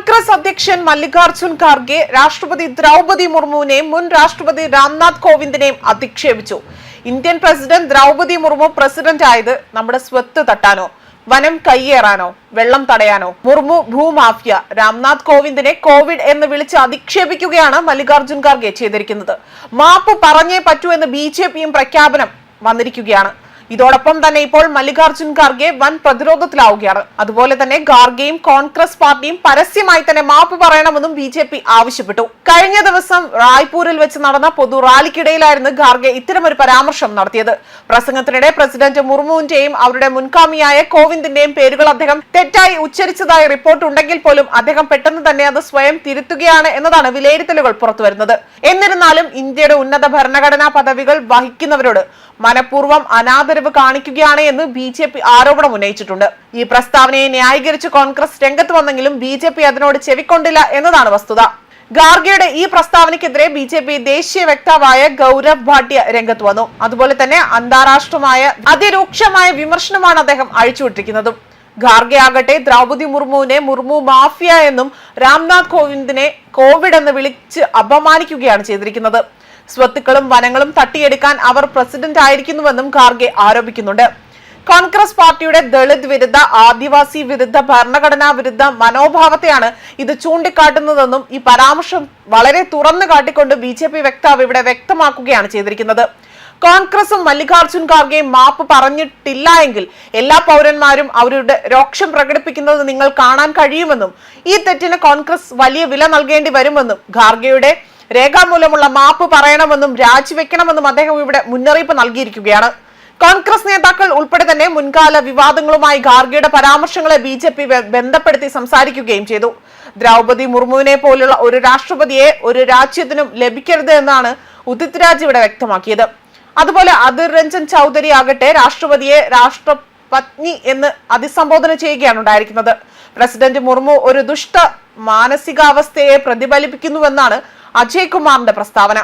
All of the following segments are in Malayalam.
കോൺഗ്രസ് അധ്യക്ഷൻ മല്ലികാർജുൻ ഖാർഗെ രാഷ്ട്രപതി ദ്രൗപതി മുർമുവിനെയും മുൻ രാഷ്ട്രപതി Ramnath കോവിന്ദിനെയും അധിക്ഷേപിച്ചു. Indian president Droupadi Murmu president ആയത് നമ്മുടെ സ്വത്ത് തട്ടാനോ വനം കയ്യേറാനോ വെള്ളം തടയാനോ മുർമു ഭൂമാഫിയ രാംനാഥ് കോവിന്ദിനെ കോവിഡ് എന്ന് വിളിച്ച് അധിക്ഷേപിക്കുകയാണ് മല്ലികാർജുൻ ഖാർഗെ ചെയ്തിരിക്കുന്നത്. മാപ്പ് പറഞ്ഞേ പറ്റൂ എന്ന് ബി പ്രഖ്യാപനം വന്നിരിക്കുകയാണ്. ഇതോടൊപ്പം തന്നെ ഇപ്പോൾ മല്ലികാർജുൻ ഖാർഗെ വൻ പ്രതിരോധത്തിലാവുകയാണ്. അതുപോലെ തന്നെ ഖാർഗെയും കോൺഗ്രസ് പാർട്ടിയും പരസ്യമായി തന്നെ മാപ്പ് പറയണമെന്നും ബി ജെ പി ആവശ്യപ്പെട്ടു. കഴിഞ്ഞ ദിവസം റായ്പൂരിൽ വെച്ച് നടന്ന പൊതു റാലിക്കിടയിലായിരുന്നു ഖാർഗെ ഇത്തരമൊരു പരാമർശം നടത്തിയത്. പ്രസംഗത്തിനിടെ പ്രസിഡന്റ് മുർമുവിന്റെയും അവരുടെ മുൻകാമിയായ കോവിന്ദിന്റെയും പേരുകൾ അദ്ദേഹം തെറ്റായി ഉച്ചരിച്ചതായി റിപ്പോർട്ട് ഉണ്ടെങ്കിൽ പോലും അദ്ദേഹം പെട്ടെന്ന് തന്നെ അത് സ്വയം തിരുത്തുകയാണ് എന്നതാണ് വിലയിരുത്തലുകൾ പുറത്തുവരുന്നത്. എന്നിരുന്നാലും ഇന്ത്യയുടെ ഉന്നത ഭരണഘടനാ പദവികൾ വഹിക്കുന്നവരോട് മനഃപൂർവം അനാദരവ് കാണിക്കുകയാണ് എന്ന് ബി ജെ പി ആരോപണം ഉന്നയിച്ചിട്ടുണ്ട്. ഈ പ്രസ്താവനയെ ന്യായീകരിച്ച് കോൺഗ്രസ് രംഗത്ത് വന്നെങ്കിലും ബി ജെ പി അതിനോട് ചെവിക്കൊണ്ടില്ല എന്നതാണ് വസ്തുത. ഗാർഗയുടെ ഈ പ്രസ്താവനയ്ക്കെതിരെ ബി ജെ പി ദേശീയ വക്താവായ ഗൗരവ് ഭാട്ട്യ രംഗത്ത് വന്നു. അതുപോലെ തന്നെ അന്താരാഷ്ട്രമായ അതിരൂക്ഷമായ വിമർശനമാണ് അദ്ദേഹം അഴിച്ചുവിട്ടിരിക്കുന്നതും. ഖാർഗെ ആകട്ടെ ദ്രൗപതി മുർമുവിനെ മുർമു മാഫിയ എന്നും രാംനാഥ് കോവിന്ദിനെ കോവിഡ് എന്ന് വിളിച്ച് അപമാനിക്കുകയാണ് ചെയ്തിരിക്കുന്നത്. സ്വത്തുക്കളും വനങ്ങളും തട്ടിയെടുക്കാൻ അവർ പ്രസിഡന്റ് ആയിരിക്കുന്നുവെന്നും ഖാർഗെ ആരോപിക്കുന്നുണ്ട്. കോൺഗ്രസ് പാർട്ടിയുടെ ദളിത് വിരുദ്ധ ആദിവാസി വിരുദ്ധ ഭരണഘടനാ വിരുദ്ധ മനോഭാവത്തെയാണ് ഇത് ചൂണ്ടിക്കാട്ടുന്നതെന്നും ഈ പരാമർശം വളരെ തുറന്നു കാട്ടിക്കൊണ്ട് ബി ജെ പി വക്താവ് ഇവിടെ വ്യക്തമാക്കുകയാണ് ചെയ്തിരിക്കുന്നത്. കോൺഗ്രസും മല്ലികാർജുൻ ഖാർഗെയും മാപ്പ് പറഞ്ഞിട്ടില്ല എങ്കിൽ എല്ലാ പൗരന്മാരും അവരുടെ രോക്ഷം പ്രകടിപ്പിക്കുന്നത് നിങ്ങൾ കാണാൻ കഴിയുമെന്നും ഈ തെറ്റിന് കോൺഗ്രസ് വലിയ വില നൽകേണ്ടി വരുമെന്നും ഖാർഗെയുടെ രേഖാമൂലമുള്ള മാപ്പ് പറയണമെന്നും രാജിവെക്കണമെന്നും അദ്ദേഹം ഇവിടെ മുന്നറിയിപ്പ് നൽകിയിരിക്കുകയാണ്. കോൺഗ്രസ് നേതാക്കൾ ഉൾപ്പെടെ തന്നെ മുൻകാല വിവാദങ്ങളുമായി ഖാർഗെയുടെ പരാമർശങ്ങളെ ബി ജെ പി ബന്ധപ്പെടുത്തി സംസാരിക്കുകയും ചെയ്തു. ദ്രൗപതി മുർമുവിനെ പോലുള്ള ഒരു രാഷ്ട്രപതിയെ ഒരു രാജ്യത്തിനും ലഭിക്കരുത് എന്നാണ് ഉദിത് രാജ് ഇവിടെ വ്യക്തമാക്കിയത്. അതുപോലെ അതിർ രഞ്ജൻ ചൗധരി ആകട്ടെ രാഷ്ട്രപതിയെ രാഷ്ട്രപത്നി എന്ന് അഭിസംബോധന ചെയ്യുകയാണ് ഉണ്ടായിരിക്കുന്നത്. പ്രസിഡന്റ് മുർമു ഒരു ദുഷ്ട മാനസികാവസ്ഥയെ പ്രതിഫലിപ്പിക്കുന്നുവെന്നാണ് അജയ് കുമാറിന്റെ പ്രസ്താവന.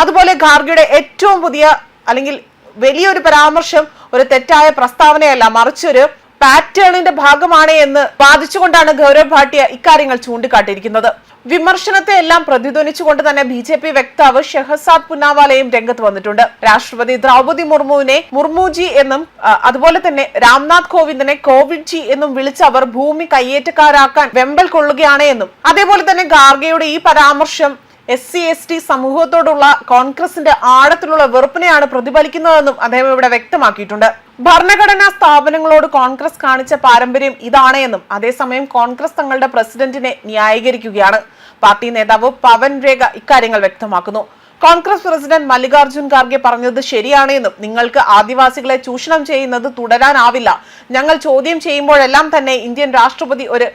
അതുപോലെ ഖാർഗെയുടെ ഏറ്റവും പുതിയ അല്ലെങ്കിൽ വലിയൊരു പരാമർശം ഒരു തെറ്റായ പ്രസ്താവനയല്ല മറിച്ച് ഒരു പാറ്റേണിന്റെ ഭാഗമാണ് എന്ന് വാദിച്ചുകൊണ്ടാണ് ഗൗരവ് ഭാട്ടിയ ഇക്കാര്യങ്ങൾ ചൂണ്ടിക്കാട്ടിയിരിക്കുന്നത്. വിമർശനത്തെ എല്ലാം പ്രതിധ്വനിച്ചുകൊണ്ട് തന്നെ ബി ജെ പി വക്താവ് ഷെഹസാദ് പുനാവാലയും രംഗത്ത് വന്നിട്ടുണ്ട്. രാഷ്ട്രപതി ദ്രൗപതി മുർമുവിനെ മുർമുജി എന്നും അതുപോലെ തന്നെ രാംനാഥ് കോവിന്ദിനെ കോവിഡ് ജി എന്നും വിളിച്ച് അവർ ഭൂമി കയ്യേറ്റക്കാരാക്കാൻ വെമ്പൽ കൊള്ളുകയാണ് എന്നും. അതേപോലെ തന്നെ ഗാർഗയുടെ ഈ പരാമർശം എസ് സി എസ് ടി സമൂഹത്തോടുള്ള കോൺഗ്രസിന്റെ ആഴത്തിലുള്ള വെറുപ്പിനെയാണ് പ്രതിഫലിക്കുന്നതെന്നും അദ്ദേഹം ഇവിടെ വ്യക്തമാക്കിയിട്ടുണ്ട്. ഭരണഘടനാ സ്ഥാപനങ്ങളോട് കോൺഗ്രസ് കാണിച്ച പാരമ്പര്യം ഇതാണ് എന്നും അതേസമയം കോൺഗ്രസ് തങ്ങളുടെ പ്രസിഡന്റിനെ ന്യായീകരിക്കുകയാണ്. പാർട്ടി നേതാവ് പവൻ രേഖ ഇക്കാര്യങ്ങൾ വ്യക്തമാക്കുന്നു. കോൺഗ്രസ് പ്രസിഡന്റ് മല്ലികാർജുൻ ഖാർഗെ പറഞ്ഞത് ശരിയാണ് എന്നും നിങ്ങൾക്ക് ആദിവാസികളെ ചൂഷണം ചെയ്യുന്നത് തുടരാനാവില്ല. ഞങ്ങൾ ചോദ്യം ചെയ്യുമ്പോഴെല്ലാം തന്നെ ഇന്ത്യൻ രാഷ്ട്രപതി ഒരു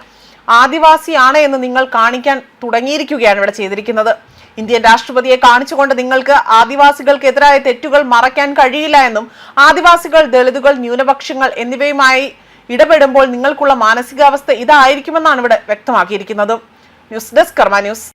ആദിവാസിയാണ് എന്ന് നിങ്ങൾ കാണിക്കാൻ തുടങ്ങിയിരിക്കുകയാണ് ഇവിടെ ചെയ്തിരിക്കുന്നത്. ഇന്ത്യൻ രാഷ്ട്രപതിയെ കാണിച്ചുകൊണ്ട് നിങ്ങൾക്ക് ആദിവാസികൾക്കെതിരായ തെറ്റുകൾ മറയ്ക്കാൻ കഴിയില്ല എന്നും ആദിവാസികൾ ദളിതുകൾ ന്യൂനപക്ഷങ്ങൾ എന്നിവയുമായി ഇടപെടുമ്പോൾ നിങ്ങൾക്കുള്ള മാനസികാവസ്ഥ ഇതായിരിക്കുമെന്നാണ് ഇവിടെ വ്യക്തമാക്കിയിരിക്കുന്നത്. News desk Karma news.